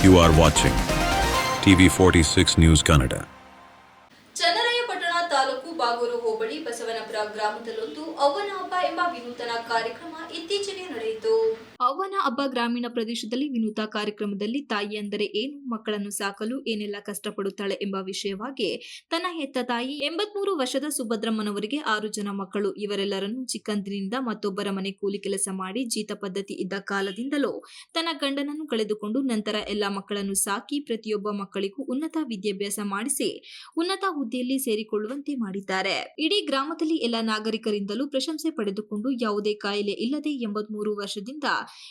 You are watching TV46 News Kannada. Channarayapatna taluk Bagur hobli Basavanapura ಗ್ರಾಮದಲ್ಲೊಂದು ಅವನ ಹಬ್ಬ ಎಂಬ ವಿನೂತನ ಕಾರ್ಯಕ್ರಮ ಇತ್ತೀಚೆಗೆ ನಡೆಯಿತು ಅವ್ವನ ಹಬ್ಬ ಗ್ರಾಮೀಣ ಪ್ರದೇಶದಲ್ಲಿ ವಿನೂತ ಕಾರ್ಯಕ್ರಮದಲ್ಲಿ ತಾಯಿ ಅಂದರೆ ಏನು, ಮಕ್ಕಳನ್ನು ಸಾಕಲು ಏನೆಲ್ಲ ಕಷ್ಟಪಡುತ್ತಾಳೆ ಎಂಬ ವಿಷಯವಾಗಿ ತನ್ನ ಹೆತ್ತ ತಾಯಿ ಎಂಬತ್ಮೂರು ವರ್ಷದ ಸುಭದ್ರಮ್ಮನವರಿಗೆ ಆರು ಜನ ಮಕ್ಕಳು. ಇವರೆಲ್ಲರನ್ನು ಚಿಕ್ಕಂದಿನಿಂದ ಮತ್ತೊಬ್ಬರ ಮನೆ ಕೂಲಿ ಕೆಲಸ ಮಾಡಿ ಜೀತ ಪದ್ಧತಿ ಇದ್ದ ಕಾಲದಿಂದಲೂ ತನ್ನ ಗಂಡನನ್ನು ಕಳೆದುಕೊಂಡು ನಂತರ ಎಲ್ಲ ಮಕ್ಕಳನ್ನು ಸಾಕಿ ಪ್ರತಿಯೊಬ್ಬ ಮಕ್ಕಳಿಗೂ ಉನ್ನತ ವಿದ್ಯಾಭ್ಯಾಸ ಮಾಡಿಸಿ ಉನ್ನತ ಹುದ್ದೆಯಲ್ಲಿ ಸೇರಿಕೊಳ್ಳುವಂತೆ ಮಾಡಿದ್ದಾರೆ. ಇಡೀ ಗ್ರಾಮದಲ್ಲಿ ಎಲ್ಲ ನಾಗರಿಕರಿಂದಲೂ ಪ್ರಶಂಸೆ ಪಡೆದುಕೊಂಡು ಯಾವುದೇ ಕಾಯಿಲೆ ಇಲ್ಲದೆ ಎಂಬತ್ಮೂರು ವರ್ಷದಿಂದ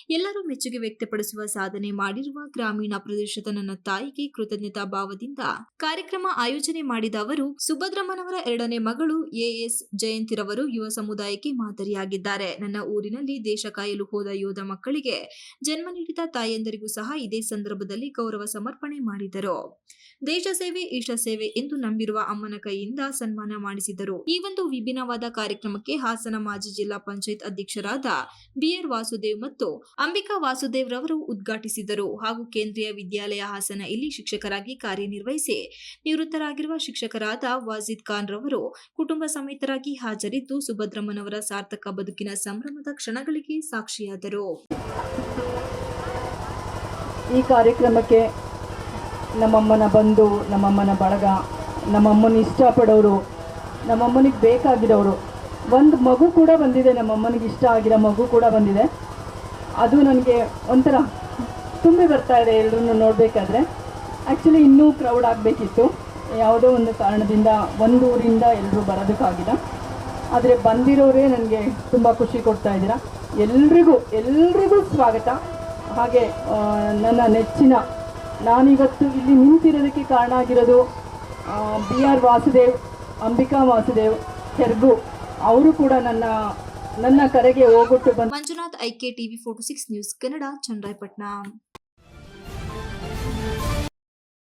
ಎಲ್ಲರೂ ಮೆಚ್ಚುಗೆ ವ್ಯಕ್ತಪಡಿಸುವ ಸಾಧನೆ ಮಾಡಿರುವ ಗ್ರಾಮೀಣ ಪ್ರದೇಶದ ನನ್ನ ತಾಯಿಗೆ ಕೃತಜ್ಞತಾ ಭಾವದಿಂದ ಕಾರ್ಯಕ್ರಮ ಆಯೋಜನೆ ಮಾಡಿದ ಅವರು, ಸುಭದ್ರಮ್ಮನವರ ಎರಡನೇ ಮಗಳು ಎಎಸ್ ಜಯಂತಿರವರು ಯುವ ಸಮುದಾಯಕ್ಕೆ ಮಾದರಿಯಾಗಿದ್ದಾರೆ. ನನ್ನ ಊರಿನಲ್ಲಿ ದೇಶ ಕಾಯಲು ಹೋದ ಯೋಧ ಮಕ್ಕಳಿಗೆ ಜನ್ಮ ನೀಡಿದ ತಾಯಂದರಿಗೂ ಸಹ ಇದೇ ಸಂದರ್ಭದಲ್ಲಿ ಗೌರವ ಸಮರ್ಪಣೆ ಮಾಡಿದರು. ದೇಶ ಸೇವೆ ಇಷ್ಟ ಸೇವೆ ಎಂದು ನಂಬಿರುವ ಅಮ್ಮನ ಕೈಯಿಂದ ಸನ್ಮಾನ ಮಾಡಿಸಿದರು. ಈ ಒಂದು ವಿಭಿನ್ನವಾದ ಕಾರ್ಯಕ್ರಮಕ್ಕೆ ಹಾಸನ ಮಾಜಿ ಜಿಲ್ಲಾ ಪಂಚಾಯತ್ ಅಧ್ಯಕ್ಷರಾದ ಬಿಆರ್ ವಾಸುದೇವ್ ಮತ್ತು ಅಂಬಿಕಾ ವಾಸುದೇವ್ ರವರು ಉದ್ಘಾಟಿಸಿದರು ಹಾಗೂ ಕೇಂದ್ರೀಯ ವಿದ್ಯಾಲಯ ಹಾಸನ ಇಲ್ಲಿ ಶಿಕ್ಷಕರಾಗಿ ಕಾರ್ಯನಿರ್ವಹಿಸಿ ನಿವೃತ್ತರಾಗಿರುವ ಶಿಕ್ಷಕರಾದ ವಾಜಿದ್ ಖಾನ್ ರವರು ಕುಟುಂಬ ಸಮೇತರಾಗಿ ಹಾಜರಿದ್ದು ಸುಭದ್ರಮ್ಮನವರ ಸಾರ್ಥಕ ಬದುಕಿನ ಸಂಭ್ರಮದ ಕ್ಷಣಗಳಿಗೆ ಸಾಕ್ಷಿಯಾದರು. ಈ ಕಾರ್ಯಕ್ರಮಕ್ಕೆ ನಮ್ಮಮ್ಮನ ಬಂಧು, ನಮ್ಮಮ್ಮನ ಬಳಗ ನಮ್ಮಮ್ಮನ ಇಷ್ಟಪಡೋರು, ನಮ್ಮಮ್ಮನಿಗೆ ಬೇಕಾಗಿರೋರು ಒಂದು ಮಗು ಕೂಡ ಬಂದಿದೆ, ನಮ್ಮಮ್ಮನಿಗೆ ಇಷ್ಟ ಆಗಿರೋ ಮಗು ಕೂಡ ಬಂದಿದೆ. ಅದು ನನಗೆ ಒಂಥರ ತುಂಬಿ ಬರ್ತಾ ಇದೆ ಎಲ್ಲರೂ ನೋಡಬೇಕಾದ್ರೆ. ಆ್ಯಕ್ಚುಲಿ ಇನ್ನೂ ಕ್ರೌಡ್ ಆಗಬೇಕಿತ್ತು. ಯಾವುದೋ ಒಂದು ಕಾರಣದಿಂದ, ಒಂದು ಊರಿಂದ ಎಲ್ಲರೂ ಬರೋದಕ್ಕಾಗಿಲ್ಲ. ಆದರೆ ಬಂದಿರೋರೇ ನನಗೆ ತುಂಬ ಖುಷಿ ಕೊಡ್ತಾ ಇದ್ದೀರಾ. ಎಲ್ರಿಗೂ ಎಲ್ರಿಗೂ ಸ್ವಾಗತ. ಹಾಗೆ ನನ್ನ ನೆಚ್ಚಿನ, ನಾನಿವತ್ತು ಇಲ್ಲಿ ನಿಂತಿರೋದಕ್ಕೆ ಕಾರಣ ಆಗಿರೋದು ಬಿ ಆರ್ ವಾಸುದೇವ್, ಅಂಬಿಕಾ ವಾಸುದೇವ್ ಹೆರ್ಗು ಅವರು ಕೂಡ ನನ್ನ ನನ್ನ ಕರೆಗೆ ಹೋಗೊಟ್ಟು Manjunath ಐಕೆ TV forty six news Kannada Channarayapatna